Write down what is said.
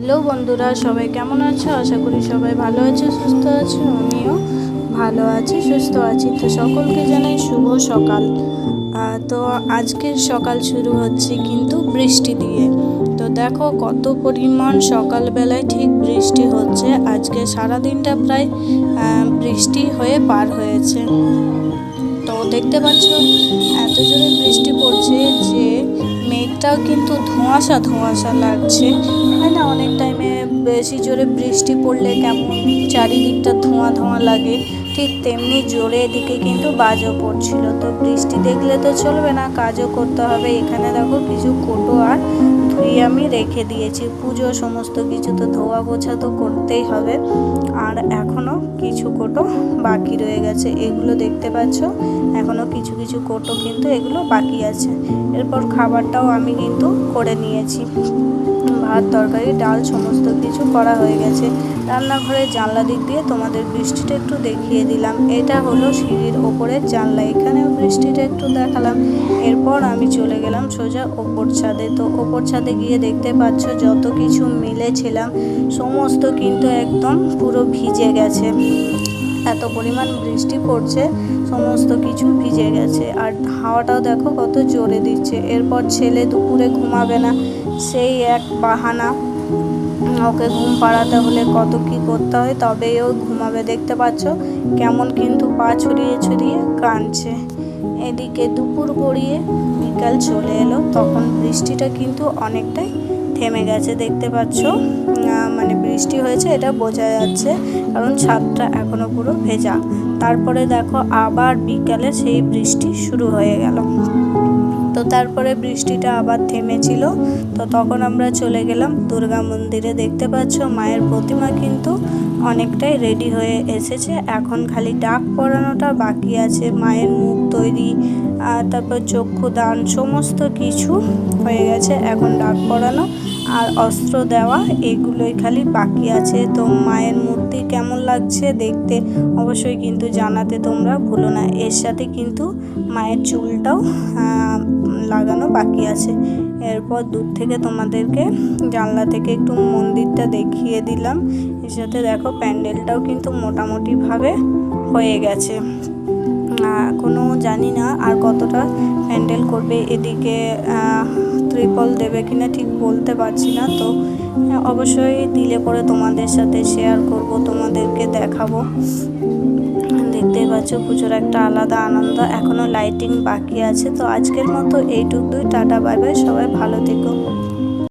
Hello বন্ধুরা, সবাই কেমন আছো? আশা করি সবাই ভালো আছো, সুস্থ আছো, আমিও ভালো আছি, সুস্থ আছি। তো সকলকে জানাই শুভ সকাল। তো আজকের সকাল শুরু হচ্ছে কিন্তু বৃষ্টি দিয়ে। তো দেখো কত পরিমাণ সকালবেলায় ঠিক বৃষ্টি হচ্ছে। আজকে সারা দিনটা প্রায় বৃষ্টি হয়ে পার হয়েছে। তো দেখতে পাচ্ছ, এত জোরে বৃষ্টি পড়ছে যে মেঘটাও কিন্তু ধোঁয়াশা ধোঁয়াশা লাগছে। হয় না? অনেক টাইমে বেশি জোরে বৃষ্টি পড়লে কেমন চারিদিকটা ধোঁয়া ধোঁয়া লাগে। ঠিক তেমনি জোরে এদিকে কিন্তু বাজও পড়ছিল। তো বৃষ্টি দেখলে তো চলবে না, কাজও করতে হবে। এখানে দেখো কিছু কোটো আর ধুয়ে আমি রেখে দিয়েছি। পুজো সমস্ত কিছু তো ধোয়া পোছা তো করতেই হবে। আর এখনও কিছু কোটো বাকি রয়ে গেছে। এগুলো দেখতে পাচ্ছ? এখনও কিছু কিছু কোটো কিন্তু এগুলো বাকি আছে। এরপর খাবারটাও আমি কিন্তু করে নিয়েছি। ভাত, তরকারি, ডাল সমস্ত কিছু করা হয়ে গেছে। রান্নাঘরের জানলা দিক দিয়ে তোমাদের বৃষ্টিটা একটু দেখিয়ে দিলাম। এটা হলো সিঁড়ির ওপরের জানলা। এখানেও বৃষ্টিটা একটু দেখালাম। এরপর আমি চলে গেলাম সোজা ওপর ছাদে। তো ওপর ছাদে গিয়ে দেখতে পাচ্ছ যত কিছু মিলেছিলাম, সমস্ত কিন্তু একদম পুরো ভিজে গেছে। এত পরিমাণ বৃষ্টি পড়ছে, সমস্ত কিছু ভিজে গেছে। আর হাওয়াটাও দেখো কত জোরে দিচ্ছে। এরপর ছেলে দুপুরে ঘুমাবে না, সেই এক বাহানা। ওকে ঘুম পাড়াতে হলে কত কি করতে হয়, তবেই ও ঘুমাবে। দেখতে পাচ্ছ কেমন কিন্তু পা ছড়িয়ে ছড়িয়ে কাঁদছে। এদিকে দুপুর গড়িয়ে বিকাল চলে এলো, তখন বৃষ্টিটা কিন্তু অনেকটাই থেমে গেছে, দেখতে পাচ্ছ। মানে বৃষ্টি হয়েছে, এটা বোঝা যাচ্ছে, কারণ ছাদটা এখনও পুরো ভেজা। তারপরে দেখো আবার বিকালে সেই বৃষ্টি শুরু হয়ে গেল। তো তারপরে বৃষ্টিটা আবার থেমেছিল। তো তখন আমরা চলে গেলাম দুর্গা মন্দিরে, দেখতে পাচ্ছ মায়ের প্রতিমা কিন্তু অনেকটাই রেডি হয়ে এসেছে। এখন খালি ডাক পরানোটা বাকি আছে, মায়ের মুখ তৈরি তারপর চক্ষু দান, সমস্ত কিছু হয়ে গেছে এখন ডাক পরানো আর অস্ত্র দেওয়া, এগুলোই খালি বাকি আছে। তো মায়ের মূর্তি কেমন লাগছে দেখতে অবশ্যই কিন্তু জানাতে তোমরা ভুলো না। এর সাথে কিন্তু মায়ের চুলটাও লাগানো বাকি আছে। এরপর দূর থেকে তোমাদেরকে জানলা থেকে একটু মন্দিরটা দেখিয়ে দিলাম। এর সাথে দেখো প্যান্ডেলটাও কিন্তু মোটামুটিভাবে হয়ে গেছে। এখনও জানি না আর কতটা প্যান্ডেল করবে এদিকে ত্রিপল দেবে কিনা ঠিক বলতে পারছি না। তো অবশ্যই দিলে পরে তোমাদের সাথে শেয়ার করব, তোমাদেরকে দেখাবো। দেখতেই পাচ্ছ পুজোর একটা আলাদা আনন্দ। লাইটিং বাকি আছে তো আজকের মতো এইটুকুই টাটা বাই বাই সবাই ভালো থেকো।